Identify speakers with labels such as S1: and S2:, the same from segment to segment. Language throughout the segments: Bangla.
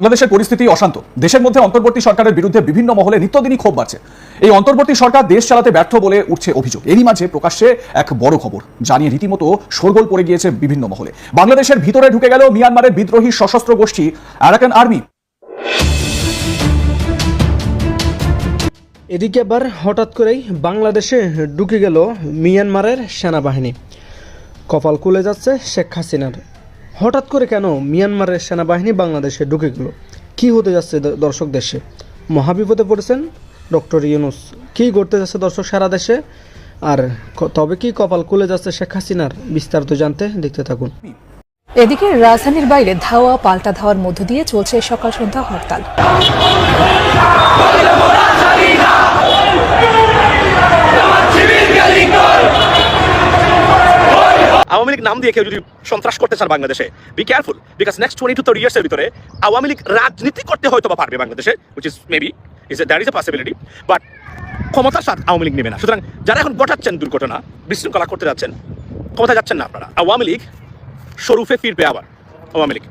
S1: বাংলাদেশের পরিস্থিতি অশান্ত। দেশের মধ্যে অন্তর্বর্তী সরকারের বিরুদ্ধে বিভিন্ন মহলে নিত্যদিনই ক্ষোভ বাড়ছে। এই অন্তর্বর্তী সরকার দেশ চালাতে ব্যর্থ বলে উঠছে অভিযোগ। এরই মাঝে প্রকাশ্যে এক বড় খবর জানিয়ে রীতিমতো শোরগোল পড়ে গিয়েছে বিভিন্ন মহলে। বাংলাদেশের ভিতরে ঢুকে গেল মিয়ানমারের বিদ্রোহী সশস্ত্র গোষ্ঠী আরাকান আর্মি।
S2: এদিকে আবার হঠাৎ করেই বাংলাদেশে ঢুকে গেল মিয়ানমারের সেনাবাহিনী। কপাল খুলে যাচ্ছে শেখ হাসিনার হঠাৎ করে কেন মিয়ানমারের সেনাবাহিনী বাংলাদেশে ঢুকে গেল? কি হতে যাচ্ছে দর্শক দেশে? মহাবিপদে পড়েছেন ডক্টর ইউনুস। কী করতে যাচ্ছে দর্শক সারা দেশে? আর তবে কি কপাল খুলে যাচ্ছে শেখ হাসিনার বিস্তারিত জানতে দেখতে থাকুন।
S3: এদিকে রাজধানীর বাইরে ধাওয়া পাল্টা ধাওয়ার মধ্য দিয়ে চলছে সকাল সন্ধ্যা হরতাল।
S4: আওয়ামী লীগ নাম দিয়ে কেউ যদি সন্ত্রাস করতে চান বাংলাদেশে be careful because next twenty two thirty ইয়ার্সের ভিতরে আওয়ামী লীগ রাজনীতি করতে হয়তো বা পারবে বাংলাদেশে which is maybe is there is a possibility but ক্ষমতার স্বাদ আওয়ামী লীগ নেবে না। সুতরাং যারা এখন ঘটাচ্ছেন দুর্ঘটনা, বিশৃঙ্খলা করতে যাচ্ছেন ক্ষমতা যাচ্ছেন না আপনারা। আওয়ামী লীগ স্বরূপে ফিরবে আবার আওয়ামী লীগ।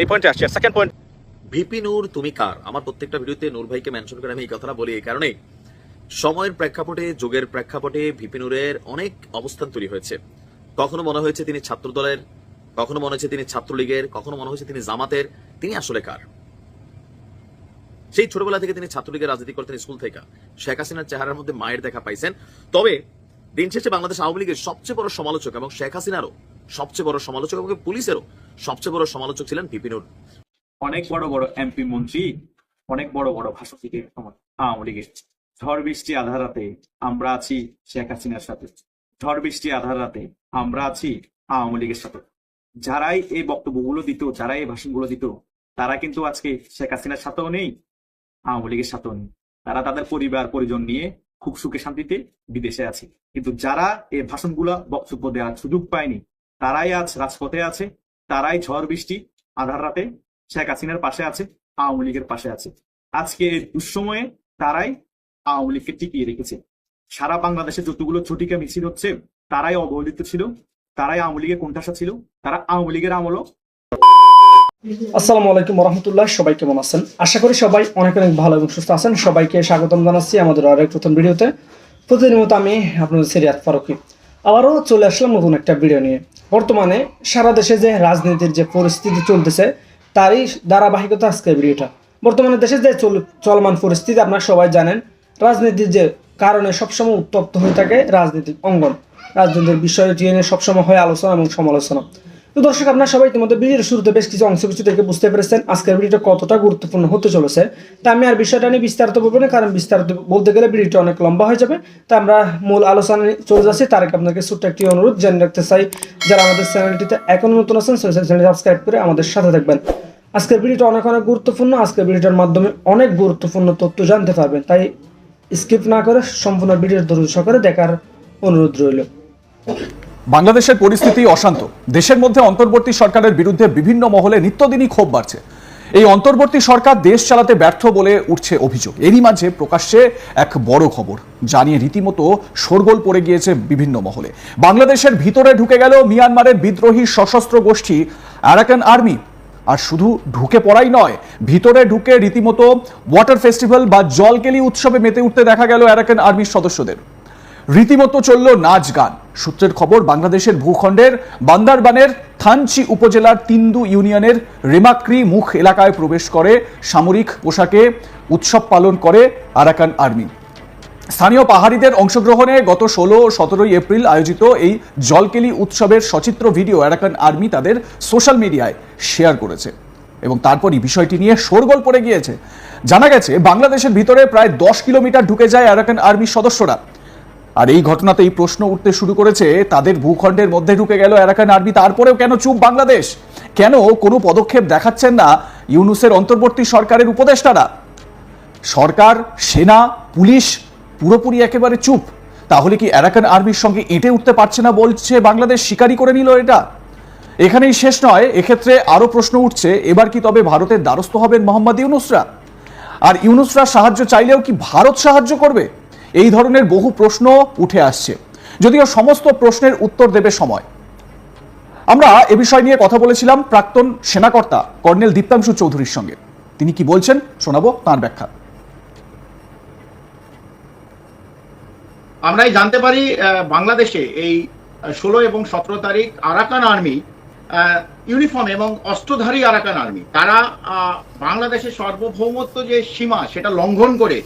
S4: এই পয়েন্টে আসছে। সেকেন্ড পয়েন্ট
S5: ভিপি নূর, তুমি কার? আমার প্রত্যেকটা ভিডিওতে নূর ভাইকে মেনশন করে আমি এই কথাটা বলি এই কারণে সময়ের প্রেক্ষাপটে, যুগের প্রেক্ষাপটে ভিপি নূরের অনেক অবস্থান তৈরি হয়েছে। কখনো মনে হয়েছে তিনি ছাত্র দলের কখনো মনে হয়েছে তিনি ছাত্রলীগের, কখনো মনে হয়েছে তিনি জামাতের, তিনি আসলে কার? সেই ছোটবেলা থেকে তিনি ছাত্রলীগের রাজনীতি করতেন স্কুল থেকে। শেখ হাসিনার চেহারার মধ্যে মায়ের দেখা পাইছেন। তবে দিন শেষে বাংলাদেশ আওয়ামী লীগের সবচেয়ে বড় সমালোচক এবং শেখ হাসিনারও সবচেয়ে বড় সমালোচক এবং পুলিশেরও সবচেয়ে বড় সমালোচক ছিলেন ভিপি নূর
S6: অনেক বড় বড় এমপি মন্ত্রী, অনেক বড় বড় ভাষণ থেকে আওয়ামী লীগের ঝড় বৃষ্টি আধার রাতে আমরা আছি শেখ হাসিনার সাথে। ঝড় বৃষ্টি আধার রাতে আমরা আছি আওয়ামী লীগের সাথে। যারাই এই বক্তব্যগুলো দিত, যারাই এই ভাষণগুলো দিত, তারা কিন্তু আজকে শেখ হাসিনার সাথেও নেই, আওয়ামী লীগের সাথেও নেই। তারা তাদের পরিবার, পরিজন নিয়ে খুব সুখে শান্তিতে বিদেশে আছে। কিন্তু যারা এই ভাষণগুলো বক্তব্য দেওয়ার সুযোগ পায়নি, তারাই আজ রাজপথে আছে, তারাই ঝড় বৃষ্টি আধার রাতে শেখ হাসিনার পাশে আছে, আওয়ামী লীগের পাশে আছে। আজকে এই দুঃসময়ে তারাই আওয়ামী লীগকে টিকিয়ে রেখেছে। সারা বাংলাদেশে যতগুলো ছটিকা মিছিল হচ্ছে, তারাই অবহেলিত ছিল, তারাই আওয়ামী লীগের কোণঠাসা ছিল, তারা আওয়ামী লীগের আমলও।
S2: আসসালামু আলাইকুম রহমতুল্লাহ সবাই কেমন আছেন? আশা করি সবাই অনেক অনেক ভালো এবং সুস্থ আছেন। সবাইকে স্বাগতম জানাচ্ছি আমাদের আরেক নতুন ভিডিওতে। প্রতিদিনের মতো আমি আপনাদের সিরিয়াত ফারুকি। আবারও চলে আসলাম নতুন একটা ভিডিও নিয়ে। বর্তমানে সারা দেশে যে রাজনীতির যে পরিস্থিতি চলতেছে, তারই ধারাবাহিকতা আজকের ভিডিওটা বর্তমানে দেশে যে চল- চলমান পরিস্থিতি, আপনারা সবাই জানেন, রাজনীতির যে কারণে সবসময় উত্তপ্ত হয়ে থাকে রাজনৈতিক অঙ্গন। রাজনীতির বিষয়টি নিয়ে সবসময় হয় আলোচনা এবং সমালোচনা। তো দর্শক, আপনারা সবাই ইতিমধ্যে ভিডিওর শুরুতে বেশ কিছু অংশ কিছু থেকে বুঝতে পেরেছেন আজকের ভিডিওটা কতটা গুরুত্বপূর্ণ হতে চলেছে। তা আমি আর বিষয়টা নিয়ে বিস্তারিত বলব না, কারণ বিস্তারিত বলতে গেলে ভিডিওটা অনেক লম্বা হয়ে যাবে। তা আমরা মূল আলোচনা চলে যাচ্ছি। তার আগে আপনাকে ছোট্ট একটি অনুরোধ জেনে রাখতে চাই, যারা আমাদের চ্যানেলটিতে এখন নতুন আছেন চ্যানেল সাবস্ক্রাইব করে আমাদের সাথে থাকবেন। আজকের ভিডিওটা অনেক অনেক গুরুত্বপূর্ণ। আজকের ভিডিওটার মাধ্যমে অনেক গুরুত্বপূর্ণ তথ্য জানতে পারবেন। তাই স্কিপ না করে সম্পূর্ণ ভিডিওর ধৈর্য সহকারে দেখার অনুরোধ রইল।
S1: বাংলাদেশের পরিস্থিতি অশান্ত। দেশের মধ্যে অন্তর্বর্তী সরকারের বিরুদ্ধে বিভিন্ন মহলে নিত্যদিনই ক্ষোভ বাড়ছে। এই অন্তর্বর্তী সরকার দেশ চালাতে ব্যর্থ বলে উঠছে অভিযোগ। এরই মাঝে প্রকাশ্যে এক বড় খবর জানিয়ে রীতিমতো শোরগোল পড়ে গিয়েছে বিভিন্ন মহলে। বাংলাদেশের ভিতরে ঢুকে গেল মিয়ানমারের বিদ্রোহী সশস্ত্র গোষ্ঠী আরাকান আর্মি। আর শুধু ঢুকে পড়াই নয়, ভিতরে ঢুকে রীতিমতো ওয়াটার ফেস্টিভ্যাল বা জলকেলি উৎসবে মেতে উঠতে দেখা গেল আরাকান আর্মির সদস্যদের। রীতিমতো চলল নাচ গান। সূত্রের খবর, বাংলাদেশের ভূখণ্ডের বান্দারবানের থানচি উপজেলার তিন্দু ইউনিয়নের রেমাক্রি মুখ এলাকায় প্রবেশ করে সামরিক পোশাকে উৎসব পালন করে আরাকান আর্মি। স্থানীয় পাহাড়িদের অংশগ্রহণে গত ষোলো সতেরোই এপ্রিল আয়োজিত এই জলকেলি উৎসবের সচিত্র ভিডিও আরাকান আর্মি তাদের সোশ্যাল মিডিয়ায় শেয়ার করেছে এবং তারপরই বিষয়টি নিয়ে শোরগোল পড়ে গিয়েছে। জানা গেছে, বাংলাদেশের ভিতরে প্রায় দশ কিলোমিটার ঢুকে যায় আরাকান আর্মির সদস্যরা। আর এই ঘটনাতেই প্রশ্ন উঠতে শুরু করেছে, তাদের ভূখণ্ডের মধ্যে ঢুকে গেল আরাকান আর্মি, তারপরেও কেন চুপ বাংলাদেশ? কেন কোনো পদক্ষেপ দেখাচ্ছেন না ইউনুসের অন্তর্বর্তী সরকারের উপদেষ্টারা? সরকার, সেনা, পুলিশ পুরোপুরি একেবারে চুপ। তাহলে কি আরাকান আর্মির সঙ্গে এঁটে উঠতে পারছে না বলছে বাংলাদেশ? স্বীকারই করে নিল এটা। এখানেই শেষ নয়, এক্ষেত্রে আরও প্রশ্ন উঠছে, এবার কি তবে ভারতের দ্বারস্থ হবেন মোহাম্মদ ইউনুসরা? আর ইউনুসরা সাহায্য চাইলেও কি ভারত সাহায্য করবে? এই ধরনের বহু প্রশ্ন উঠে আসছে। যদিও সমস্ত প্রশ্নের উত্তর দেবে সময়। আমরা এ বিষয় নিয়ে কথা বলেছিলাম প্রাক্তন সেনাকর্তা কর্নেল দীপ্তাংশু চৌধুরীর সঙ্গে। তিনি কি বলছেন শোনাবো তাঁর ব্যাখ্যা।
S7: আমরাই জানতে পারি বাংলাদেশে এই ষোলো এবং সতেরো তারিখ আরাকান আর্মি ইউনিফর্ম এবং অস্ত্রধারী আরাকান আর্মি, তারা বাংলাদেশের সার্বভৌমত্ব যে সীমা, সেটা লঙ্ঘন করে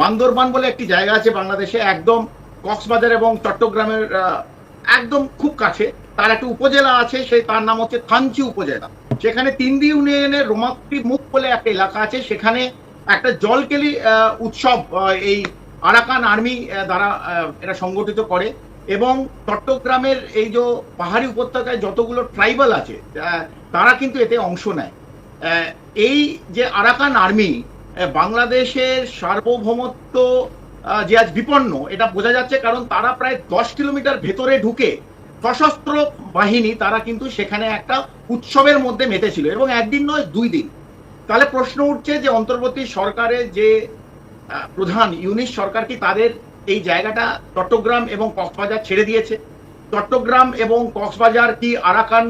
S7: বান্দরবান বলে একটি জায়গা আছে বাংলাদেশে, একদম কক্সবাজার এবং চট্টগ্রামের একদম খুব কাছে, তার একটা উপজেলা আছে সেই তার নাম হচ্ছে থানচি উপজেলা, সেখানে তিনদি ইউনিয়নের রোমাক্তি মুখ বলে একটা এলাকা আছে, সেখানে একটা জলকেলি উৎসব এই আরাকান আর্মি দ্বারা এটা সংগঠিত করে। এবং চট্টগ্রামের এই যে পাহাড়ি উপত্যকায় যতগুলো ট্রাইবাল আছে তারা কিন্তু এতে অংশ নেয়। এই যে আরাকান আর্মি বাংলাদেশের সার্বভৌমত্ব যে আজ বিপন্ন, এটা বোঝা যাচ্ছে কারণ তারা প্রায় দশ কিলোমিটার ভেতরে ঢুকে সশস্ত্র বাহিনী, তারা কিন্তু সেখানে একটা উৎসবের মধ্যে মেতেছিল। এবং একদিন নয়, দুই দিন। তাহলে প্রশ্ন উঠছে যে অন্তর্বর্তী সরকারের যে প্রধান ইউনিশ সরকার কি তাদের এই জায়গাটা চট্টগ্রাম এবং কক্সবাজার ছেড়ে দিয়েছে? চট্টগ্রাম এবং কক্সবাজার কি আরাকান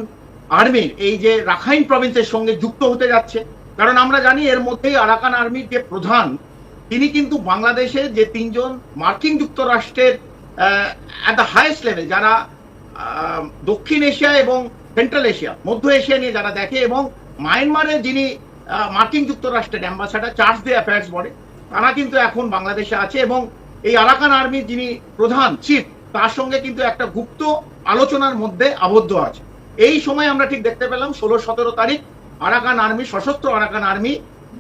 S7: আর্মির এই যে রাখাইন প্রভিন্সের সঙ্গে যুক্ত হতে যাচ্ছে? কারণ আমরা জানি এর মধ্যেই আরাকান আর্মির যে প্রধান, তিনি কিন্তু বাংলাদেশে যে তিনজন মার্কিন যুক্তরাষ্ট্রের অ্যাট দ্য হায়েস্ট লেভেল যারা দক্ষিণ এশিয়া এবং সেন্ট্রাল এশিয়া, মধ্য এশিয়া নিয়ে যারা দেখে এবং মায়ানমারের যিনি মার্কিন যুক্তরাষ্ট্রের অ্যাম্বাসাডার চার্জ দে অ্যাফেয়ার্স বলে তারা কিন্তু এখন বাংলাদেশে আছে এবং এই আরাকান আর্মির যিনি প্রধান চিফ, তার সঙ্গে কিন্তু একটা গুপ্ত আলোচনার মধ্যে আবদ্ধ আছে। এই সময় আমরা ঠিক দেখতে পেলাম ষোলো সতেরো তারিখ আরাকান আর্মি, সশস্ত্র আরাকান আর্মি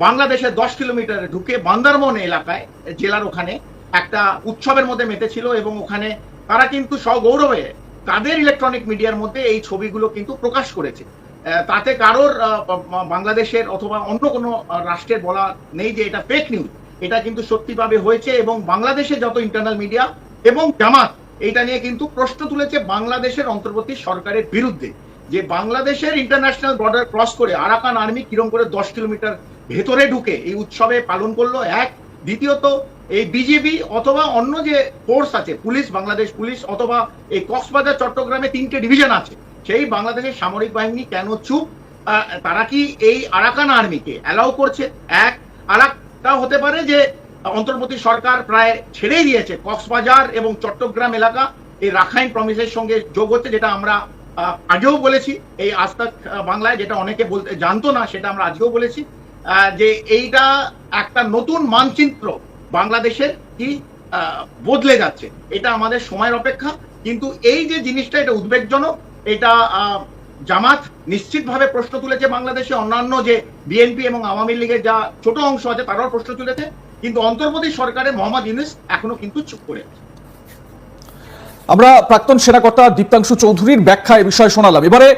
S7: বাংলাদেশের দশ কিলোমিটারে ঢুকে বান্দারবন এলাকায়, জেলার ওখানে একটা উৎসবের মধ্যে মেতেছিল এবং ওখানে তারা কিন্তু সগৌরবে তাদের ইলেকট্রনিক মিডিয়ার মধ্যে এই ছবিগুলো কিন্তু প্রকাশ করেছে। তাতে কারোর বাংলাদেশের অথবা অন্য কোনো রাষ্ট্রের বলা নেই যে এটা ফেক নিউজ এটা কিন্তু সত্যিভাবে হয়েছে এবং বাংলাদেশের যত ইন্টারনাল মিডিয়া এবং জামাত এটা নিয়ে কিন্তু প্রশ্ন তুলেছে বাংলাদেশের অন্তর্বর্তী সরকারের বিরুদ্ধে। যে বাংলাদেশের ইন্টারন্যাশনাল বর্ডার ক্রস করে আরাকান আর্মি কিরম করে দশ কিলোমিটার ভেতরে ঢুকে এই উৎসবে পালন করল এক। দ্বিতীয়ত, এই বিজিবি অথবা অন্য যে ফোর্স আছে, পুলিশ, বাংলাদেশ পুলিশ অথবা এই কক্সবাজার, চট্টগ্রামে তিনটে ডিভিশন আছে, সেই বাংলাদেশের সামরিক বাহিনী কেন চুপ? তারা কি এই আরাকান আর্মিকে অ্যালাউ করছে? এক আরেকটা হতে পারে যে অন্তর্বর্তী সরকার প্রায় ছেড়েই দিয়েছে। কক্সবাজার এবং চট্টগ্রাম এলাকা এই রাখাইন প্রমিসের সঙ্গে যোগ হচ্ছে, যেটা আমরা আগেও বলেছি। এই আস্তাক বাংলায় যেটা অনেকে বলতে, জানতো না, সেটা আমরা আজকেও বলেছি যে এইটা একটা নতুন মানচিত্র বাংলাদেশের কি বদলে যাচ্ছে। এটা আমাদের সময়ের অপেক্ষা। কিন্তু এই যে জিনিসটা, এটা উদ্বেগজনক, এটা জামাত নিশ্চিতভাবে প্রশ্ন তুলেছে বাংলাদেশে অন্যান্য যে বিএনপি এবং আওয়ামী লীগের যা ছোট অংশ আছে, তারাও প্রশ্ন তুলেছে। কিন্তু অন্তর্বর্তী সরকারের মোহাম্মদ ইউনুস এখনও কিন্তু চুপ করে আছে।
S1: আমরা প্রাক্তন সেনাকর্তা দীপ্তাংশু চৌধুরীর ব্যাখ্যা এ বিষয়ে শোনালাম। এবারে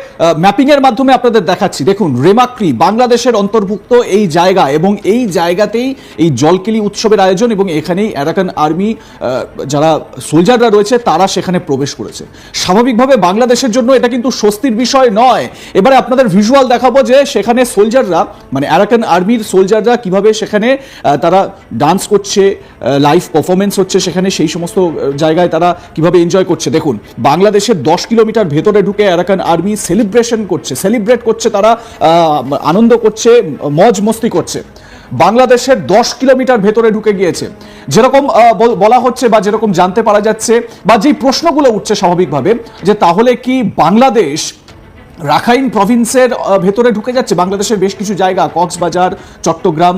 S1: ম্যাপিং এর মাধ্যমে আপনাদের দেখাচ্ছি। দেখুন রেমাক্রি বাংলাদেশের অন্তর্ভুক্ত এই জায়গা এবং এই জায়গাতেই এই জলকেলি উৎসবের আয়োজন এবং এখানেই আরাকান আর্মি যারা সোলজাররা রয়েছে, তারা সেখানে প্রবেশ করেছে। স্বাভাবিকভাবে বাংলাদেশের জন্য এটা কিন্তু স্বস্তির বিষয় নয়। এবারে আপনাদের ভিজুয়াল দেখাবো যে সেখানে সোলজাররা মানে আরাকান আর্মির সোলজাররা কীভাবে সেখানে তারা ডান্স করছে লাইভ পারফরমেন্স হচ্ছে সেখানে, সেই সমস্ত জায়গায় তারা কীভাবে এনজয় করছে। দেখুন, বাংলাদেশের দশ কিলোমিটার ভেতরে ঢুকে আরাকান আর্মি সেলিব্রেশন করছে সেলিব্রেট করছে তারা আনন্দ করছে, মজ মস্তি করছে। বাংলাদেশের দশ কিলোমিটার ভেতরে ঢুকে গিয়েছে। যেরকম বলা হচ্ছে বা যেরকম জানতে পারা যাচ্ছে বা যেই প্রশ্নগুলো উঠছে স্বাভাবিকভাবে, যে তাহলে কি বাংলাদেশ রাখাইন প্রভিন্সের ভেতরে ঢুকে যাচ্ছে। বাংলাদেশের বেশ কিছু জায়গা, কক্সবাজার, চট্টগ্রাম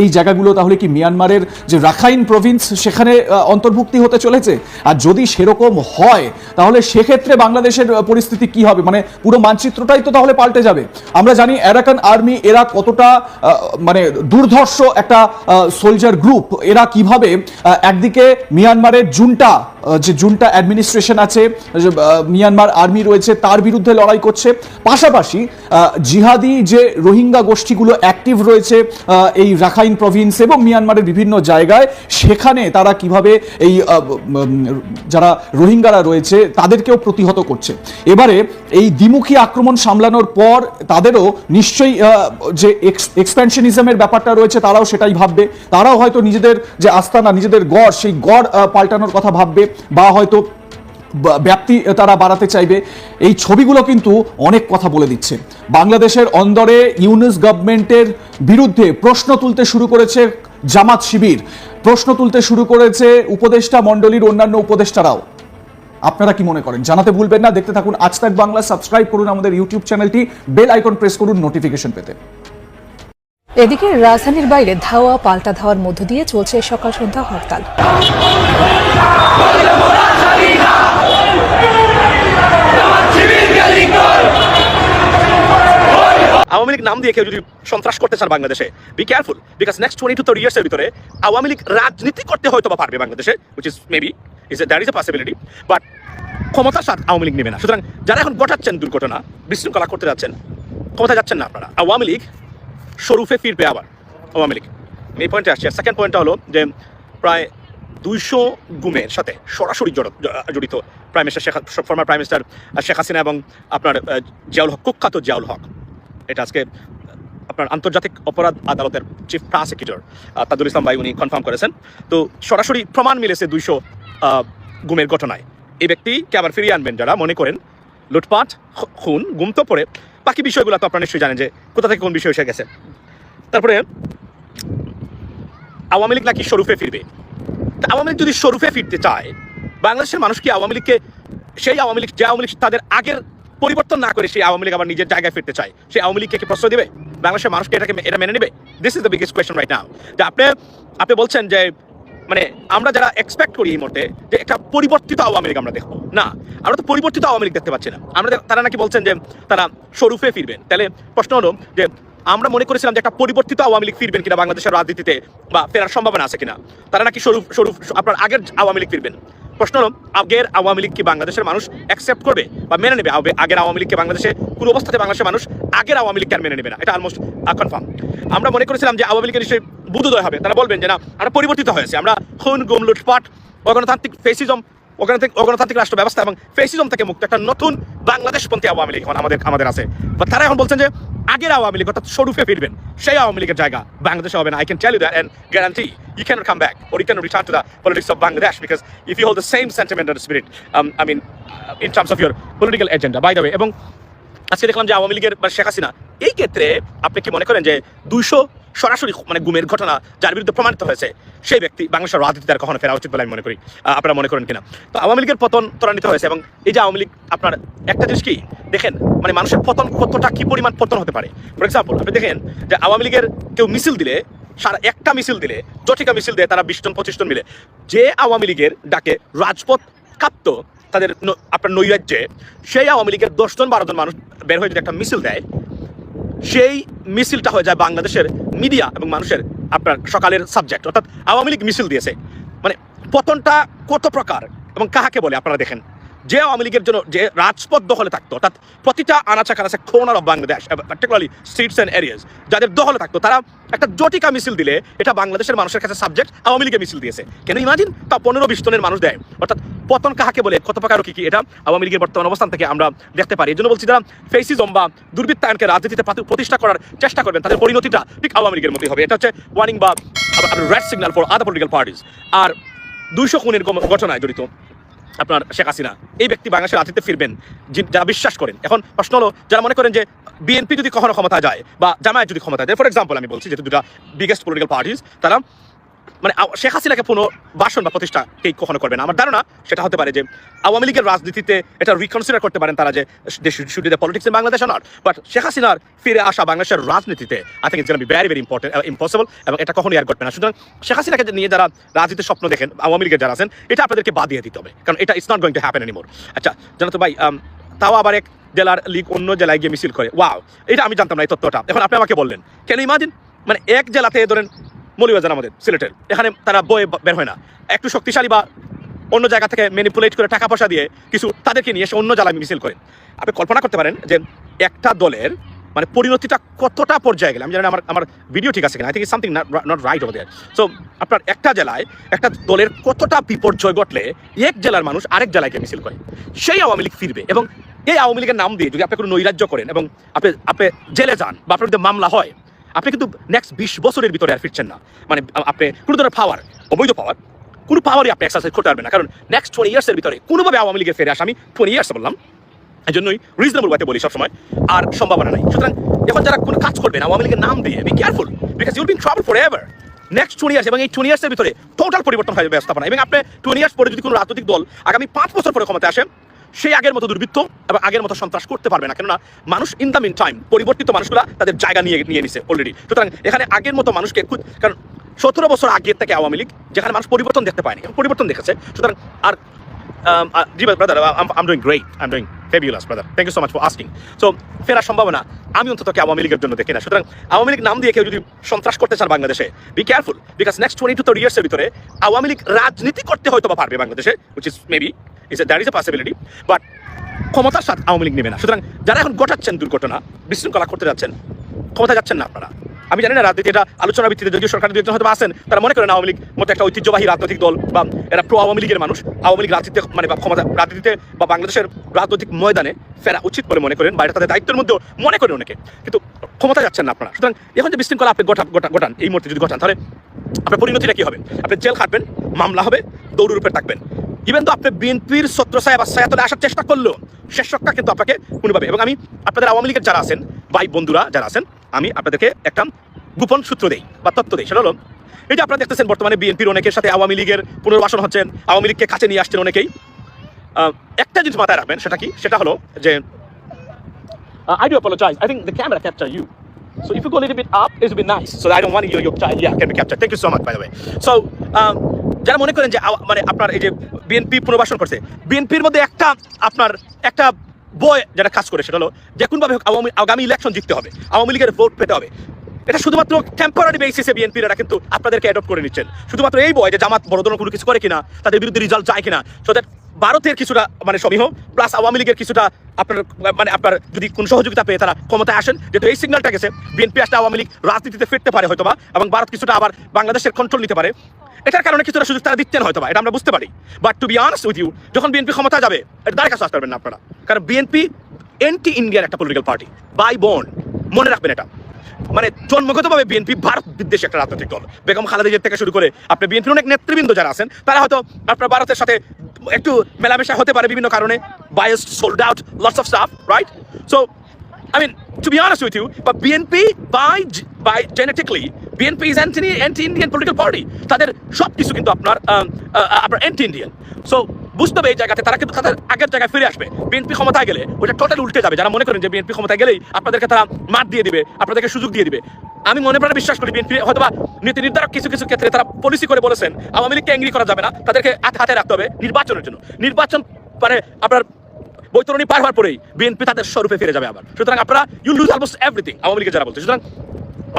S1: এই জায়গাগুলো তাহলে কি মিয়ানমারের যে রাখাইন প্রভিন্স, সেখানে অন্তর্ভুক্তি হতে চলেছে? আর যদি সেরকম হয়, তাহলে সেক্ষেত্রে বাংলাদেশের পরিস্থিতি কি হবে? মানে পুরো মানচিত্রটাই তো তাহলে পাল্টে যাবে। আমরা জানি অ্যারাকান আর্মি, এরা কতটা মানে দুর্ধর্ষ একটা সোলজার গ্রুপ এরা কীভাবে একদিকে মিয়ানমারের জুনটা যে জুনটা অ্যাডমিনিস্ট্রেশন আছে মিয়ানমার আর্মি রয়েছে, তার বিরুদ্ধে লড়াই করছে পাশাপাশি জিহাদি যে রোহিঙ্গা গোষ্ঠীগুলো অ্যাক্টিভ রয়েছে এই রাখাইন প্রভিন্স এবং মিয়ানমারের বিভিন্ন জায়গায়, সেখানে তারা কীভাবে এই যারা রোহিঙ্গারা রয়েছে, তাদেরকেও প্রতিহত করছে। এবারে এই দ্বিমুখী আক্রমণ সামলানোর পর তাদেরও নিশ্চয়ই যে এক্সপ্যানশনিজমের ব্যাপারটা রয়েছে, তারাও সেটাই ভাববে। তারাও হয়তো নিজেদের যে আস্তানা, নিজেদের গড়, সেই গড় পাল্টানোর কথা ভাববে, বা হয়তো ব্যাপ্তি তারা বাড়াতে চাইবে। এই ছবিগুলো কিন্তু অনেক কথা বলে দিচ্ছে। বাংলাদেশের অন্দরে ইউনিস গভর্নমেন্টের বিরুদ্ধে প্রশ্ন তুলতে শুরু করেছে জামাত শিবির। প্রশ্ন তুলতে শুরু করেছে উপদেষ্টা মণ্ডলীর অন্যান্য উপদেষ্টারাও। আপনারা কি মনে করেন? জানাতে ভুলবেন না। দেখতে থাকুন আজ তাক বাংলা। সাবস্ক্রাইব করুন আমাদের ইউটিউব চ্যানেলটি। বেল আইকন প্রেস করুন নোটিফিকেশন পেতে।
S3: এদিকে রাজধানীর বাইরে ধাওয়া, পাল্টা ধাওয়ার মধ্য দিয়ে চলছে সকাল সন্ধ্যা হরতাল।
S4: আওয়ামী লীগ নাম দিয়ে কেউ যদি সন্ত্রাস করতে চান বাংলাদেশে be careful because next twenty two thirty ইয়ার্সের ভিতরে আওয়ামী লীগ রাজনীতি করতে হয়তো বা পারবে বাংলাদেশে which is maybe is there is a possibility but ক্ষমতার সাথ আওয়ামী লীগ নেবে না। সুতরাং যারা এখন ঘটাচ্ছেন দুর্ঘটনা, বিশৃঙ্খলা করতে যাচ্ছেন ক্ষমতা যাচ্ছেন না আপনারা। আওয়ামী লীগ স্বরূপে ফিরবে আবার, আওয়ামী লীগ। এই পয়েন্টে আসছে। সেকেন্ড পয়েন্টটা হলো যে প্রায় দুইশো গুমের সাথে সরাসরি জড়- জড়িত prime minister Sheikh former prime minister Sheikh Hasina এবং আপনার জিয়াউল হক, কুখ্যাত জিয়াউল হক। এটা আজকে, আপনার আন্তর্জাতিক অপরাধ আদালতের চিফ প্রসিকিউটর তাদুল ইসলাম ভাই উনি কনফার্ম করেছেন। তো সরাসরি প্রমাণ মিলেছে দুইশো গুমের ঘটনায়। এই ব্যক্তিকে আবার ফিরিয়ে আনবেন যারা, মনে করেন, লুটপাট খুন, গুম তো পড়ে। বাকি বিষয়গুলো তো আপনারা নিশ্চয়ই জানেন যে কোথা থেকে কোন বিষয় এসে গেছে। তারপরে, আওয়ামী লীগ নাকি স্বরূপে ফিরবে? তা আওয়ামী লীগ যদি স্বরূপে ফিরতে চায়, বাংলাদেশের মানুষ কি আওয়ামী লীগকে, সেই আওয়ামী লীগ, যে আওয়ামী লীগ তাদের আগের পরিবর্তন না করে সেই আওয়ামী লীগ আবার নিজের জায়গায় ফিরতে চায়। সেই আওয়ামী লীগকে কি প্রশ্রয় দেবে? বাংলাদেশের মানুষকে এটাকে এটা মেনে নেবে? This is the biggest question right now যে আপনি আপনি বলছেন যে মানে আমরা যারা এক্সপেক্ট করি এই মুহূর্তে যে একটা পরিবর্তিত আওয়ামী লীগ আমরা দেখব। না, আমরা তো পরিবর্তিত আওয়ামী লীগ দেখতে পাচ্ছি না। আমরা তারা নাকি বলছেন যে তারা স্বরূপে ফিরবেন। তাহলে প্রশ্ন হলো যে আমরা মনে করেছিলাম যে একটা পরিবর্তিত আওয়ামী লীগ ফিরবেন কিনা বাংলাদেশের রাজনীতিতে বা ফেরার সম্ভাবনা আছে কিনা। তারা নাকি স্বরূপ স্বরূপ, আপনার আগের আওয়ামী লীগ ফিরবেন। প্রশ্ন হলো, আগের আওয়ামী লীগ কি বাংলাদেশের মানুষ অ্যাকসেপ্ট করবে বা মেনে নেবে? আগে- আগের আওয়ামী লীগকে বাংলাদেশে কোনো অবস্থাতে বাংলাদেশের মানুষ আগের আওয়ামী লীগকে আর মেনে নেবে না? এটা অলমোস্ট কনফার্ম আমরা মনে করেছিলাম যে আওয়ামী লীগের নিশ্চয়ই বুধোদয় হবে। তারা বলবেন যে না আমরা পরিবর্তিত হয়েছে। আমরা খুন গুম লুটপাট অগণতান্ত্রিক ফেসিজম অগণতান্ত্রিক রাষ্ট্র ব্যবস্থা এবং ফেসিজম থেকে মুক্ত একটা নতুন বাংলাদেশপন্থী আওয়ামী লীগ আমাদের আমাদের আছে। বা তারা এখন বলছেন যে, আগের আওয়ামী লীগ অর্থাৎ স্বরূপে ফিরবেন। সেই আওয়ামী লীগের জায়গা বাংলাদেশে হবে না। I can tell you that and guarantee you can come back or you can return to the politics of Bangladesh because if you hold the same sentiment spirit I mean in terms of your political agenda by the এবং আজকে দেখলাম যে আওয়ামী লীগের বা শেখ হাসিনা, এই ক্ষেত্রে আপনি কি মনে করেন যে দুইশো সরাসরি মানে গুমের ঘটনা যার বিরুদ্ধে প্রমাণিত হয়েছে, সেই ব্যক্তি বাংলাদেশের রাজনীতি আর কখনো ফেরা উচিত বলে আমি মনে করি। আপনারা মনে করেন কিনা? তো আওয়ামী লীগের পতন ত্বরান্বিত হয়েছে এবং এই যে আওয়ামী লীগ, আপনার একটা জিনিস কি? দেখেন মানে মানুষের পতন কতটা কি পরিমাণ পতন হতে পারে? ফর এক্সাম্পল আপনি দেখেন যে আওয়ামী লীগের কেউ মিছিল দিলে, সারা একটা মিছিল দিলে জটিকা মিছিল দেয় তারা বিশ জন, পঁচিশ জন মিলে, যে আওয়ামী লীগের ডাকে রাজপথ কাঁপতো তাদের আপনার নৈরাজ্যে, সেই আওয়ামী লীগের দশজন, বারো জন মানুষ বের হয়ে যদি একটা মিছিল দেয়, সেই মিছিলটা হয়ে যায় বাংলাদেশের মিডিয়া এবং মানুষের আপনার সকালের সাবজেক্ট অর্থাৎ আওয়ামী লীগ মিছিল দিয়েছে। মানে পতনটা কত প্রকার এবং কাহাকে বলে, আপনারা দেখেন। যে আওয়ামী লীগের জন্য যে রাজপথ দখলে থাকতো, অর্থাৎ প্রতিটা আনাচা কানাচা কোনার of Bangladesh particularly streets and areas যাদের দখলে থাকতো, তারা একটা জটিকা মিছিল দিলে, এটা বাংলাদেশের মানুষের কাছে সাবজেক্ট আওয়ামী লীগের মিছিল দিয়েছে। কেন ইমাজিন তা পনেরো বিশ টনের মানুষ দেয়। অর্থাৎ পতন কাহাকে বলে কত প্রকার কি কি, এটা আওয়ামী লীগের বর্তমান অবস্থান থেকে আমরা দেখতে পারি। এই জন্য বলছি যারা ফেসিজম বা দুর্বৃত্তায়নকে রাজনীতিতে প্রতিষ্ঠা করার চেষ্টা করবেন, তাদের পরিণতিটা ঠিক আওয়ামী লীগের মতোই হবে। এটা হচ্ছে ওয়ার্নিং বা red signal for other political parties আর দুইশো খুনের ঘটনায় জড়িত। আপনার শেখ হাসিনা, এই ব্যক্তি বাংলাদেশের রাজনীতিতে ফিরবেন যারা বিশ্বাস করেন। এখন প্রশ্ন হলো, যারা মনে করেন যে বিএনপি যদি কখনো ক্ষমতা যায় বা জামায়াত যদি ক্ষমতা যায় ফর এক্সাম্পল আমি বলছি যেহেতু দুটা বিগেস্ট পলিটিক্যাল পার্টিস তারা মানে শেখ হাসিনাকে পুনঃ বাসন বা প্রতিষ্ঠা কে কখনো করবে না। আমার ধারণা সেটা হতে পারে যে আওয়ামী লীগের রাজনীতিতে এটা রিকনসিডার করতে পারেন তারা যে should politics Bangladesh not but Sheikh হাসিনার ফিরে আসা বাংলাদেশের রাজনীতিতে I think it's very very important impossible এবং এটা কখনো আর ঘটবে না। সুতরাং শেখ হাসিনাকে নিয়ে যারা রাজনীতির স্বপ্ন দেখেন আওয়ামী লীগের যারা আছেন এটা আপনাদেরকে বাদ দিয়ে দিতে হবে কারণ এটা it's not going to happen anymore আচ্ছা জানো তো ভাই um, তাও আবার এক জেলার লীগ অন্য জেলায় গিয়ে মিছিল করে। ওয়াও এটা আমি জানতাম না এই তথ্যটা। এখন আপনি আমাকে বললেন কেন ইমাজিন মানে এক জেলাতে ধরেন মৌলিবাজার আমাদের, সিলেটের। এখানে তারা বয়ে বের হয় না। একটু শক্তিশালী বা অন্য জায়গা থেকে ম্যানিপুলেট করে টাকা পয়সা দিয়ে কিছু তাদেরকে নিয়ে এসে অন্য জেলায় মিছিল করে। আপনি কল্পনা করতে পারেন যে একটা দলের মানে পরিণতিটা কতটা পর্যায়ে গেলে, আমি জানি আমার আমার ভিডিও ঠিক আছে কিনা। I think something not right over there so আপনার একটা জেলায় একটা দলের কতটা বিপর্যয় ঘটলে এক জেলার মানুষ আরেক জেলায় মিছিল করে। সেই আওয়ামী লীগ ফিরবে এবং এই আওয়ামী লীগের নাম দিয়ে যদি আপনি কোনো নৈরাজ্য করেন এবং আপনি আপনি জেলে যান বা আপনার মামলা হয় আপনি কিন্তু নেক্সট বিশ বছরের ভিতরে আর ফিরছেন না। মানে আপনি কোনো ধরনের পাওয়ার অবৈধ পাওয়ার কোনো পাওয়ারই আপনি এক্সারসাইজ করতে পারবেন না। কারণ নেক্সট টোয়েন্টি ইয়ার্সের ভিতরে কোনোভাবে আওয়ামী লীগের ফেরে আসা, আমি টোয়েন্টি ইয়ার্স বললাম এই জন্যই রিজনেবল ওয়াতে বলি সবসময়, আর সম্ভাবনা নাই। সুতরাং এখন যারা কোনো কাজ করবেন, আওয়ামী লীগের নাম দিয়ে be careful because you'll been travel forever next twenty years এবং এই টোয়েন্টি ইয়ার্সের ভিতরে টোটাল পরিবর্তন হয় ব্যবস্থাপনা। এবং আপনি টোয়েন্টি ইয়ার্স পরে যদি কোনো রাজনৈতিক দল আগামী পাঁচ বছর পরে ক্ষমতা আসে সেই আগের মতো দুর্বৃত্ত এবং আগের মতো সন্ত্রাস করতে পারবে না। কেননা মানুষ ইন দ্য মিন টাইম পরিবর্তিত মানুষগুলা তাদের জায়গা নিয়ে নিয়ে নিছে অলরেডি সুতরাং এখানে আগের মতো মানুষকে কারণ সতেরো বছর আগের থেকে আওয়ামী লীগ, যেখানে মানুষ পরিবর্তন দেখতে পায়নি পরিবর্তন দেখেছে। সুতরাং আর জি brother I'm doing great, I'm doing fabulous, brother, thank you so much for asking. So, ফেরার সম্ভাবনা, আমি অন্তত আওয়ামী লীগের জন্য দেখি না। সুতরাং আওয়ামী লীগ নাম দিয়ে কেউ যদি সন্ত্রাস করতে চান বাংলাদেশে be careful because next twenty two thirty ইয়ার্সের ভিতরে আওয়ামী লীগ রাজনীতি করতে হয়তো বা পারবে বাংলাদেশে which is maybe is that is a possibility but ক্ষমতার সাথে আওয়ামী লীগ নেবে না। সুতরাং যারা এখন ঘটাচ্ছেন দুর্ঘটনা, বিশৃঙ্খলা করতে যাচ্ছেন ক্ষমতা যাচ্ছেন না আপনারা? আমি জানি না রাজনীতি, এটা আলোচনার ভিত্তিতে যদিও সরকার দুজন হয়তো আসেন তারা মনে করেন আওয়ামী লীগ মতো একটা ঐতিহ্যবাহী রাজনৈতিক দল বা এরা প্রো আওয়ামী লীগের মানুষ। আওয়ামী লীগ রাজনীতিতে মানে বা ক্ষমতা, রাজনীতিতে বা বাংলাদেশের রাজনৈতিক ময়দানে ফেরা উচিত বলে মনে করেন, বাইরে তাদের দায়িত্বের মধ্যেও মনে করেন অনেকে। কিন্তু ক্ষমতা যাচ্ছেন না আপনারা। সুতরাং এখন যে বিশৃঙ্খলা আপনি গোটা গোটা গোটান এই মুহূর্তে যদি গোটান তাহলে আপনার পরিণতিটা কি হবে? আপনি জেল খাটবেন, মামলা হবে, দৌড়ের উপরে থাকবেন। ইভেন তো আপনি বিএনপির সত্র সাহেব বা সায়াতলে আসার চেষ্টা করল শেষ রক্ষা কিন্তু আপনাকে কোনোভাবে। এবং আমি আপনাদের আওয়ামী লীগের যারা আছেন ভাই বন্ধুরা যারা আছেন আমি আপনাদেরকে একটা গোপন সূত্র দেই বা তত্ত্ব দেই। সেটা হলো এই যে আপনারা দেখতেছেন বর্তমানে বিএনপির অনেকের সাথে আওয়ামী লীগের পুনর্বাসন হচ্ছেন আওয়ামী লীগকে কাছে নিয়ে আসছেন অনেকেই। একটা জিনিস মাথায় রাখবেন সেটা কি? সেটা হলো যে I do apologize I think the camera capture you So if you go a little bit up, it would be nice. So I don't want your, your child, yeah, can be captured. Thank you so much, by um, যারা মনে করেন যে মানে আপনার এই যে বিএনপি পুনর্বাসন করছে বিএনপির মধ্যে একটা আপনার একটা বয় যেটা কাজ করে, সেটা হলো যে কোনভাবে হোক আওয়ামী, আগামী ইলেকশন জিততে হবে, আওয়ামী লীগের ভোট পেতে হবে। এটা শুধুমাত্র টেম্পোরারি বেসিসে বিএনপিরা কিন্তু আপনাদেরকে অ্যাডপ্ট করে নিচ্ছেন। শুধুমাত্র এই বয় যে জামাত, বড় ধরনের কোনো কিছু করে কিনা, তাদের বিরুদ্ধে রেজাল্ট যায় কিনা সো দ্যাট ভারতের কিছুটা মানে সমীহ প্লাস আওয়ামী লীগের কিছুটা আপনার মানে আপনার যদি কোন সহযোগিতা পেয়ে তারা ক্ষমতায় আসেন, যেহেতু এই সিগন্যালটা গেছে বিএনপি আসলে আওয়ামী লীগ রাজনীতিতে ফিরতে পারে হয়তোবা, এবং ভারত কিছুটা আবার বাংলাদেশের কন্ট্রোল নিতে পারে। এটার কারণে কিছুটা সুযোগ তারা দিচ্ছেন হয়তোবা, এটা আমরা বুঝতে পারি। But to be honest with you যখন বিএনপি ক্ষমতা যাবে এটা দ্বারা কাছে আসতে না আপনারা। কারণ বিএনপি এন্টি ইন্ডিয়ার একটা পলিটিক্যাল পার্টি বাই বন্ড মনে রাখবেন এটা। মানে জন্মগতভাবে বিএনপি ভারত বিদ্বেষী একটা রাজনৈতিক দল। বেগম খালেদা জিয়া থেকে শুরু করে আপনি বিএনপির অনেক নেতৃবৃন্দ যারা আছেন, তারা হয়তো আপনার ভারতের সাথে একটু মেলামেশা হতে পারে বিভিন্ন কারণে। Bias sold out lots of stuff right so I mean to be be with you বা BNP by by by genetically, BNP is anti anti-Indian political party. তাদের সব কিছু কিন্তু আপনার আপনার অ্যান্টি ইন্ডিয়ান সো বুঝতে হবে এই জায়গাতে তারা কিন্তু তাদের আগের জায়গায় ফিরে আসবে। বিএনপি ক্ষমতায় গেলে ওটা টোটাল উল্টে যাবে। যারা মনে করেন যে বিএনপি ক্ষমতায় গেলেই আপনাদেরকে তারা মাঠ দিয়ে দিবে আপনাদেরকে সুযোগ দিয়ে দিবে। আমি মনে প্রাণে বিশ্বাস করি বিএনপি হয়তো বা নীতি নির্ধারক কিছু কিছু ক্ষেত্রে তারা পলিসি করে বলেছেন আওয়ামী লীগকে অ্যাংরি করা যাবে না তাদেরকে হাতে রাখতে হবে নির্বাচনের জন্য। নির্বাচন মানে আপনার বৈতরণী পার হওয়ার পরেই বিএনপি তাদের স্বরূপে ফিরে যাবে আবার। সুতরাং আপনারা you lose almost everything Awami লীগের যারা বলছে। সুতরাং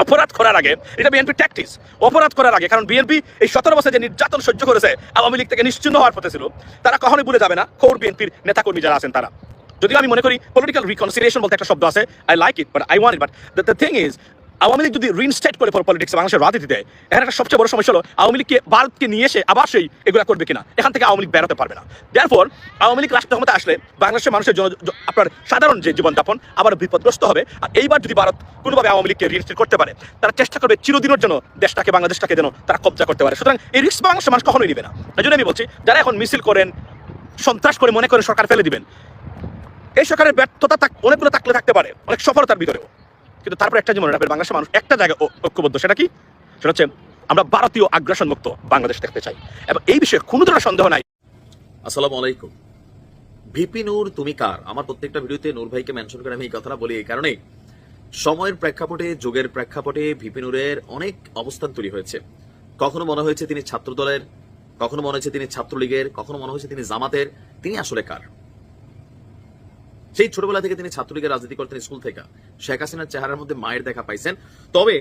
S4: অপরাধ করার আগে, এটা বিএনপি ট্যাকটিস অপরাধ করার আগে, কারণ বিএনপি এই সতেরো বছর যে নির্যাতন সহ্য করেছে, আওয়ামী লীগ থেকে নিশ্চিন্ন হওয়ার পথে ছিল, তারা কখনোই ভুলে যাবে না, কোর বিএনপির নেতাকর্মী যারা আছেন তারা। যদিও আমি মনে করি পলিটিক্যাল রিকনসিলিয়েশন বলতে একটা শব্দ আছে I like it but I want it but the thing is Awami League যদি রিনস্টেট করে পলিটিক্স বাংলাদেশের রাজনীতিতে, এখানে একটা সবচেয়ে বড় সমস্যা হলো আওয়ামী লীগকে ভারতকে নিয়ে এসে আবার সেই এগুলো করবে কিনা। এখান থেকে আওয়ামী লীগ বেরোতে পারবে না। দেয়ারফর আওয়ামী লীগ রাষ্ট্র ক্ষমতা আসলে বাংলাদেশের মানুষের জন্য আপনার সাধারণ যে জীবনযাপন, আবার বিপদগ্রস্ত হবে। আর এইবার যদি ভারত কোনোভাবে আওয়ামী লীগকে রিনস্টেট করতে পারে, তারা চেষ্টা করবে চিরদিনের জন্য দেশটাকে, বাংলাদেশটাকে যেন তারা কবজা করতে পারে। সুতরাং এই রিস্ক বাংলাদেশের মানুষ কখনোই নেবে না। এই আমি বলছি, যারা এখন মিছিল করেন, সন্ত্রাস করে মনে করেন সরকার ফেলে দিবেন, এই সরকারের ব্যর্থতা অনেকগুলো থাকলে থাকতে পারে, অনেক সফলতার ভিতরেও। কিন্তু তারপর একটা যে মনে রাখবেন, বাংলাদেশের মানুষ একটা জায়গায় ঐক্যবদ্ধ, সেটা কি? সেটা হচ্ছে আমরা ভারতীয় আগ্রাসন মুক্ত বাংলাদেশ দেখতে চাই। এবং এই বিষয়ে কোনো ধরনের সন্দেহ নাই।
S5: আসসালামু আলাইকুম। ভিপি নূর, তুমি কার? আমার প্রত্যেকটা ভিডিওতে নূর ভাইকে মেনশন করে আমি এই কথাটা বলি, এই কারণে সময়ের প্রেক্ষাপটে, যুগের প্রেক্ষাপটে ভিপি নূরের অনেক অবস্থান তৈরি হয়েছে। কখনো মনে হয়েছে তিনি ছাত্র দলের কখনো মনে হয়েছে তিনি ছাত্রলীগের, কখনো মনে হয়েছে তিনি জামাতের। তিনি আসলে কার? সেই ছোটবেলা থেকে তিনি ছাত্রলীগের রাজনীতি করতেন স্কুল থেকে। শেখ হাসিনার চেহারার মধ্যে মায়ের দেখা পাইছেন। তবে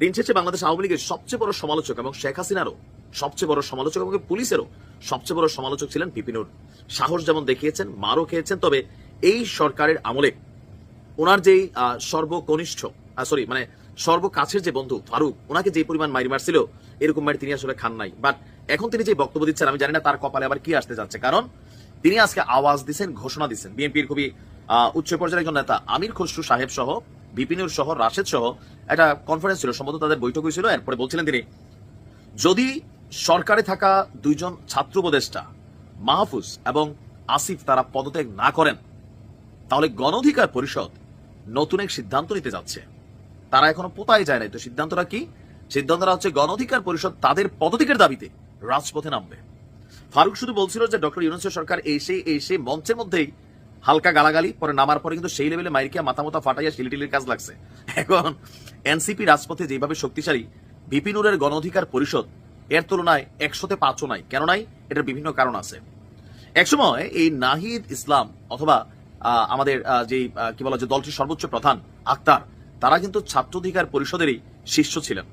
S5: দিন শেষে বাংলাদেশ আওয়ামী লীগের সবচেয়ে বড় সমালোচক এবং শেখ হাসিনারও সবচেয়ে বড় সমালোচক এবং পুলিশেরও সবচেয়ে বড় সমালোচক ছিলেন বিপিনুর সাহস যেমন দেখিয়েছেন, মারও খেয়েছেন, তবে এই সরকারের আমলে ওনার যেই সর্বকনিষ্ঠ সরি মানে সর্বকাছের যে বন্ধু ফারুক, ওনাকে যে পরিমাণ মারি মারছিল, এরকম মারি তিনি আসলে খান নাই। বাট এখন তিনি যে বক্তব্য দিচ্ছেন, আমি জানি না তার কপালে আবার কি আসতে যাচ্ছে। কারণ তিনি আজকে আওয়াজ দিচ্ছেন ঘোষণা দিচ্ছেন বিএনপির খুবই উচ্চ পর্যায়ের একজন নেতা, আমির খসরু সাহেব সহ, বিপিনুর সহ, রাশেদ সহ একটা কনফারেন্স ছিল, সম্ভবত তাদের বৈঠক হয়েছিল। এরপরে বলছিলেন তিনি, যদি সরকারে থাকা দুইজন ছাত্র উপদেষ্টা, মাহফুজ এবং আসিফ তারা পদত্যাগ না করেন, তাহলে গণঅধিকার পরিষদ নতুন এক সিদ্ধান্ত নিতে যাচ্ছে। তারা এখনও পোতায় যায় নাই। তো সিদ্ধান্তটা কি? সিদ্ধান্তটা হচ্ছে গণঅধিকার পরিষদ তাদের পদত্যাগের দাবিতে রাজপথে নামবে। ফারুক শুধু বলছিল যে ডক্টর ইউনুসের সরকার এসে এসে মঞ্চের মধ্যেই হালকা গালাগালি পরে নামার পরে কিন্তু সেই লেভেলে মাইরিকিয়া মাথা ফাটাইয়া শিলিটিলির কাজ লাগছে। এখন এনসিপি রাজপথে যেভাবে শক্তিশালী বিপিনুরের গণঅধিকার পরিষদ এর তুলনায় একশোতে পাঁচও নাই। কেন নাই? এটার বিভিন্ন কারণ আছে। একসময় এই নাহিদ ইসলাম অথবা আমাদের যে কি বলা যে দলটির সর্বোচ্চ প্রধান আক্তার, তারা কিন্তু ছাত্র অধিকার পরিষদেরই শীর্ষ ছিলেন।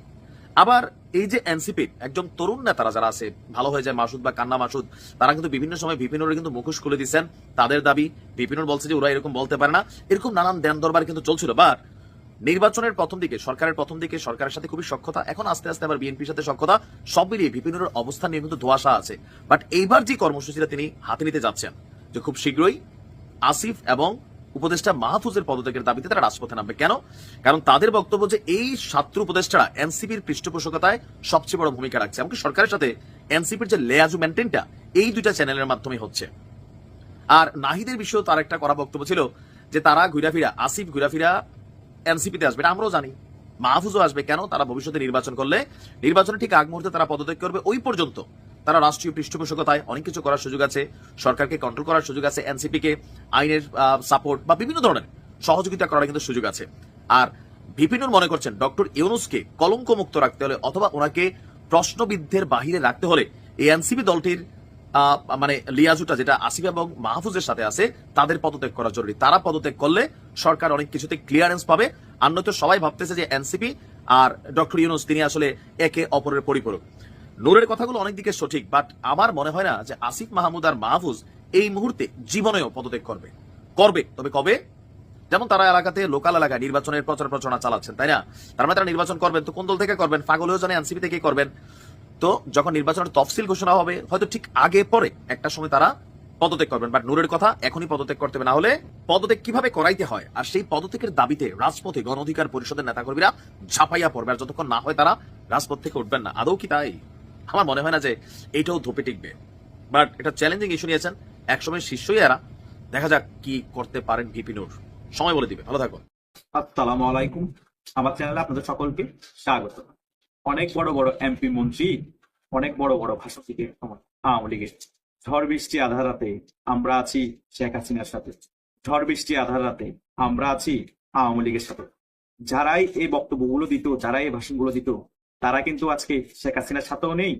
S5: আবার এই যে এনসিপির একজন তরুণ নেতারা যারা আছে, ভালো হয়ে যায় মাসুদ বা কান্না মাসুদ, তারা কিন্তু বিভিন্ন সময় বিপিনুরের কিন্তু মুখোশ খুলে দিচ্ছেন। তাদের দাবি বিপিনুর বলছে যে ওরা এরকম বলতে পারে না। এরকম নানান দেন দরবার কিন্তু চলছিল। বাট নির্বাচনের প্রথম দিকে, সরকারের প্রথম দিকে সরকারের সাথে খুবই সক্ষতা এখন আস্তে আস্তে আবার বিএনপির সাথে সক্ষতা সব মিলিয়ে বিপিনুরের অবস্থান নিয়ে কিন্তু ধোয়াশা আছে। বাট এইবার যে কর্মসূচিটা তিনি হাতে নিতে যাচ্ছেন, যে খুব শীঘ্রই আসিফ এবং উপদেষ্টা মাহফুজের পদত্যাগের দাবিতে তারা রাজপথে নামবে। কেন? কারণ তাদের বক্তব্য যে এই ছাত্র উপদেষ্টারা এনসিপির পৃষ্ঠপোষকতায় সবচেয়ে বড় ভূমিকা রাখছে। এমনকি সরকারের সাথে এনসিপির যে লেয়াজু মেনটেনটা এই দুইটা চ্যানেলের মাধ্যমে হচ্ছে। আর নাহিদের বিষয়েও তার একটা করা বক্তব্য ছিল যে তারা ঘুরাফিরা, আসিফ ঘুরাফিরা এনসিপিতে আসবে। এটা আমরাও জানি। মাহফুজও আসবে। কেন? তারা ভবিষ্যতে নির্বাচন করলে, নির্বাচনের ঠিক আগ মুহূর্তে তারা পদত্যাগ করবে। ওই পর্যন্ত তারা রাষ্ট্রীয় পৃষ্ঠপোষকতায় অনেক কিছু করার সুযোগ আছে, সরকারকে কন্ট্রোল করার সুযোগ আছে এনসিপি কে আইনের সাপোর্ট বা বিভিন্ন ধরনের সহযোগিতা করার কিন্তু সুযোগ আছে। আর বিপিনুর মনে করছেন, ডক্টর ইউনুসকে কলঙ্ক মুক্ত রাখতে হলে অথবা ওনাকে প্রশ্নবিদ্ধের বাহিরে রাখতে হলে এই এনসিপি দলটির মানে লিয়াজুটা যেটা আসিফ এবং মাহফুজের সাথে আছে, তাদের পদত্যাগ করা জরুরি। তারা পদত্যাগ করলে সরকার অনেক কিছুতে ক্লিয়ারেন্স পাবে। আর নয়তো সবাই ভাবতেছে যে এনসিপি আর ডক্টর ইউনুস, তিনি আসলে একে অপরের পরিপূরক। নূরের কথাগুলো অনেক দিকে সঠিক বাট আমার মনে হয় না যে আসিফ মাহমুদ আর মাহফুজ এই মুহূর্তে জীবনেও পদত্যাগ করবে। করবে, তবে কবে? যেমন তারা এলাকাতে লোকাল এলাকায় নির্বাচনের প্রচার প্রচারণা চালাচ্ছেন, তাই না? তার মানে তারা নির্বাচন করবেন, তো কোন দল থেকে করবেন? পাগলেও জানে এনসিপি থেকে করবেন। তো যখন নির্বাচনের তফসিল ঘোষণা হবে, হয়তো ঠিক আগে পরে একটা সময় তারা পদত্যাগ করবেন বাট নূরের কথা এখনই পদত্যাগ করতে হবে, না হলে পদত্যাগ কীভাবে করাইতে হয়? আর সেই পদত্যাগের দাবিতে রাজপথে গণ অধিকার পরিষদের নেতাকর্মীরা ঝাঁপাইয়া পড়বে, আর যতক্ষণ না হয় তারা রাজপথ থেকে উঠবেন না। আদৌ কি তাই? আমার মনে হয় না যে এইটাও ধোপে টিকবে। বাট এটা চ্যালেঞ্জিং ইস্যু নিয়েছেন। একসময় শীর্ষই এরা। দেখা যাক কি করতে পারেন ভিপি নূর। সময় বলে দিবে। ভালো থাকো
S6: আসসালামু আলাইকুম। আমার চ্যানেলে আপনাদের সকলকে স্বাগত। অনেক বড় বড় এমপি মন্ত্রী, অনেক বড় বড় ভাষণ থেকে আওয়ামী লীগের ঝড় বৃষ্টি আধার রাতে আমরা আছি শেখ হাসিনার সাথে। ঝড় বৃষ্টি আধার রাতে আমরা আছি আওয়ামী লীগের সাথে। যারাই এই বক্তব্যগুলো দিত, যারাই এই ভাষণগুলো দিত তারা কিন্তু আজকে শেখ হাসিনার সাথেও নেই,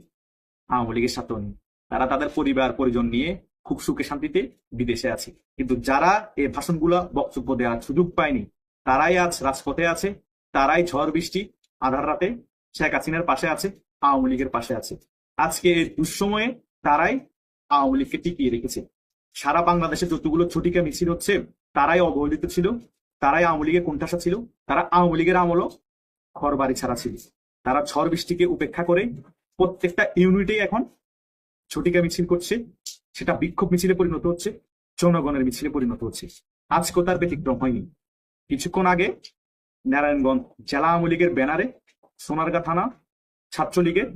S6: আওয়ামী লীগের সাথেও নেই। তারা তাদের পরিবার, পরিজন নিয়ে খুব সুখে শান্তিতে বিদেশে আছে। কিন্তু যারা এই ভাষণগুলো বক্তব্য দেওয়ার সুযোগ পায়নি, তারাই আজ রাজপথে আছে, তারাই ঝড় বৃষ্টি আধার রাতে শেখ হাসিনার পাশে আছে, আওয়ামী লীগের পাশে আছে। আজকে এই দুঃসময়ে তারাই আওয়ামী লীগকে টিকিয়ে রেখেছে। সারা বাংলাদেশে যতগুলো ছুটিকা মিছিল হচ্ছে, তারাই অবহেলিত ছিল, তারাই আওয়ামী লীগের কোণঠাসা ছিল, তারা আওয়ামী লীগের আমলও ঘর বাড়ি ছাড়া ছিল। তারা ঝড় বৃষ্টিকে উপেক্ষা করে প্রত্যেকটা ইউনিটেই এখন ছুটিকা মিছিল করছে। সেটা বিক্ষোভ মিছিলে পরিণত হচ্ছে জনগণের মিছিলে পরিণত হচ্ছে। আজকেও তার ব্যতিক্রম হয়নি। কিছুক্ষণ আগে নারায়ণগঞ্জ জেলা আওয়ামী লীগের ব্যানারে সোনারগাঁ থানা ছাত্রলীগের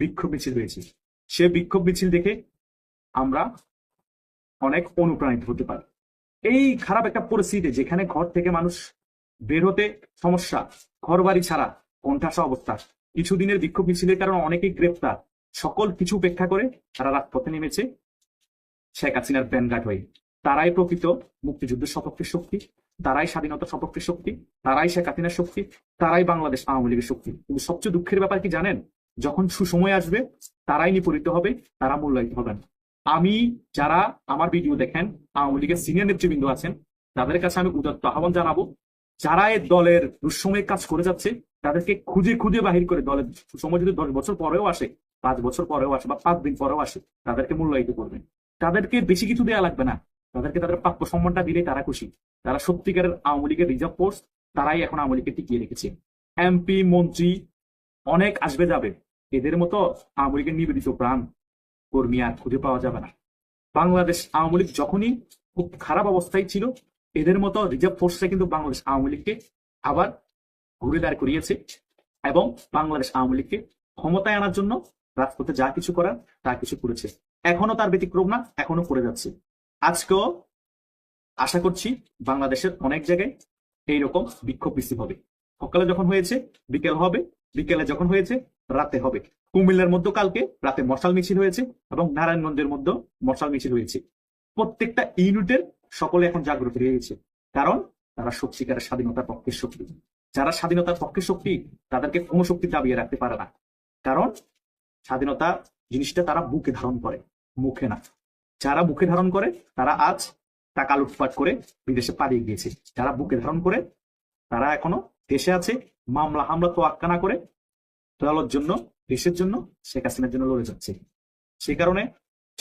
S6: বিক্ষোভ মিছিল হয়েছে। সে বিক্ষোভ মিছিল দেখে আমরা অনেক অনুপ্রাণিত হতে পারি। এই খারাপ একটা পরিস্থিতি যেখানে ঘর থেকে মানুষ বের হতে সমস্যা ঘর বাড়ি ছাড়া কোণঠাসা অবস্থা। কিছুদিনের বিক্ষোভ মিছিলের কারণে অনেকেই গ্রেপ্তার। সকল কিছু উপেক্ষা করে তারা রাজপথে নেমেছে শেখ হাসিনার ব্যানগার্ড হয়ে। তারাই প্রকৃত মুক্তিযুদ্ধের সপক্ষে শক্তি, তারাই স্বাধীনতা সপক্ষে শক্তি, তারাই শেখ হাসিনার শক্তি, তারাই বাংলাদেশ আওয়ামী লীগের শক্তি। কিন্তু সবচেয়ে দুঃখের ব্যাপার কি জানেন? যখন সুসময় আসবে, তারাই নিপরিত হবে, তারা মূল্যায়িত হবেন। আমি, যারা আমার ভিডিও দেখেন, আওয়ামী লীগের সিনিয়র নেতৃবৃন্দ আছেন, তাদের কাছে আমি উদাত্ত আহ্বান জানাব যারা এই দলের দুঃসময়ে কাজ করে যাচ্ছে, তাদেরকে খুঁজে খুঁজে বাহির করে দলের সময় যদি দশ বছর পরেও আসে, পাঁচ বছর পরেও আসে বা পাঁচ দিন পরেও আসে, তাদেরকে মূল্যায়িত করবেন তাদেরকে বেশি কিছু দেওয়া লাগবে না। তাদেরকে তাদের প্রাপ্য সম্মানটা দিলে তারা খুশি। তারা সত্যিকারের আওয়ামী লীগের রিজার্ভ ফোর্স তারাই এখন আওয়ামী লীগকে টিকিয়ে রেখেছে। এমপি, মন্ত্রী, অনেক আসবে যাবে। এদের মতো আওয়ামী লীগের নিবেদিত প্রাণ, কর্মী আর খুঁজে পাওয়া যাবে না। বাংলাদেশ আওয়ামী লীগ যখনই খুব খারাপ অবস্থায় ছিল এদের মতো রিজার্ভ ফোর্সে কিন্তু বাংলাদেশ আওয়ামী লীগকে আবার ঘুরে দাঁড় করিয়েছে এবং বাংলাদেশ আওয়ামী লীগকে ক্ষমতায় আনার জন্য রাজপথে যা কিছু করার, তা কিছু করেছে। এখনও তার ব্যতিক্রম না, এখনও করে যাচ্ছে। আজকেও আশা করছি বাংলাদেশের অনেক জায়গায় এইরকম বিক্ষোভ বৃষ্টি হবে। সকালে যখন হয়েছে, বিকেল হবে, বিকেলে যখন হয়েছে, রাতে হবে। কুমিল্লার মধ্যে কালকে, রাতে মশাল মিছিল হয়েছে এবং নারায়ণগঞ্জের মধ্যে মশাল মিছিল হয়েছে। প্রত্যেকটা ইউনিটের সকলে এখন জাগ্রত গেছে। কারণ তারা সত্যিকারের স্বাধীনতার পক্ষের শক্তি। যারা স্বাধীনতার পক্ষের শক্তি, তাদেরকে কোনো শক্তি দাবিয়ে রাখতে পারে না। কারণ স্বাধীনতা জিনিসটা তারা বুকে ধারণ করে, মুখে না। যারা বুকে ধারণ করে, তারা আজ টাকা লুটপাট করে বিদেশে পালিয়ে গিয়েছে। যারা বুকে ধারণ করে, তারা এখনও দেশে আছে, মামলা, হামলা তো আক্কা না করে দলের জন্য, দেশের জন্য, শেখ হাসিনার জন্য লড়ে যাচ্ছে। সেই কারণে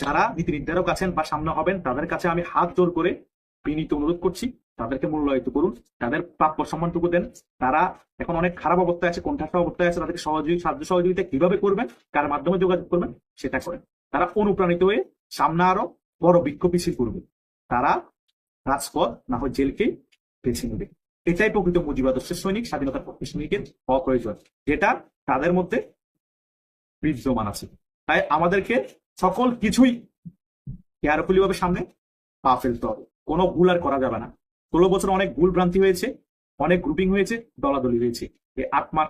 S6: যারা নীতি নির্ধারক আছেন বা সামনে হবেন, তাদের কাছে আমি হাত জোর করে বিনীত অনুরোধ করছি, তাদেরকে মূল্যায়িত করুন, তাদের প্রাপ্য সম্মানটুকু দেন। তারা এখন অনেক খারাপ অবস্থায় আছে কোনঠাসা অবস্থায় আছে, তাদেরকে সহযোগী, সাহায্য সহযোগিতা কীভাবে করবেন, কার মাধ্যমে যোগাযোগ করবেন, সেটা করেন। তারা অনুপ্রাণিত হয়ে সামনে আরও বড় বিক্ষোভ মিছিল করবে। তারা রাজপথ না হয় জেলকে বেছে নেবে। এটাই প্রকৃত মুজিবাদর্শের সৈনিক, স্বাধীনতার পক্ষের সৈনিকের অপ্রয়োজন, যেটা তাদের মধ্যে বিদ্যমান আছে। তাই আমাদেরকে সকল কিছুই কেয়ারফুলি ভাবে সামনে পা ফেলতে হবে। কোনো ভুল আর করা যাবে না। ষোলো বছর অনেক ভুল ভ্রান্তি হয়েছে, অনেক গ্রুপিং হয়েছে, দলাদলি হয়েছে।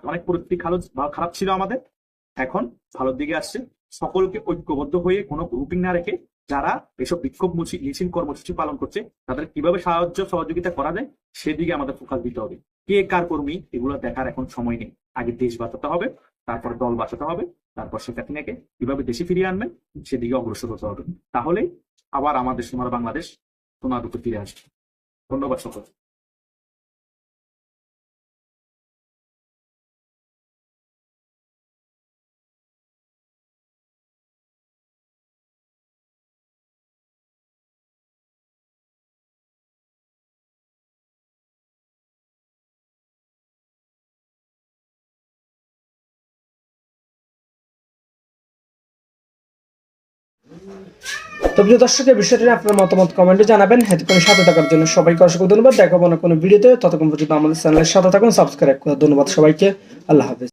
S6: অনেক পরিস্থিতি খারাপ ছিল আমাদের। এখন ভালোর দিকে আসছে। সকলকে ঐক্যবদ্ধ হয়ে কোনো গ্রুপিং না রেখে যারা এসব বিক্ষোভ মুছি- মিছিল কর্মসূচি পালন করছে, তাদের কীভাবে সাহায্য, সহযোগিতা করা যায়, সেদিকে আমাদের ফোকাস দিতে হবে। কে কার কর্মী, এগুলো দেখার এখন সময় নেই। আগে দেশ বাঁচাতে হবে, তারপর দল বাঁচাতে হবে। তারপর শেখ কীভাবে দেশে ফিরিয়ে আনবেন, সেদিকে অগ্রসর হতে হবে। তাহলেই আবার আমাদের সোনার বাংলাদেশ সোনার রূপে ফিরে আসবে। ধন্যবাদ সকল
S2: তো প্রিয় দর্শকের বিষয়টি আপনার মতামত কমেন্টে জানাবেন। এতক্ষণ সাথে থাকার জন্য সবাইকে অসংখ্য ধন্যবাদ। দেখাবো না কোনো ভিডিওতে। ততক্ষণ পর্যন্ত আমাদের চ্যানেলের সাথে থাকুন, সাবস্ক্রাইব করে ধন্যবাদ সবাইকে। আল্লাহ হাফেজ।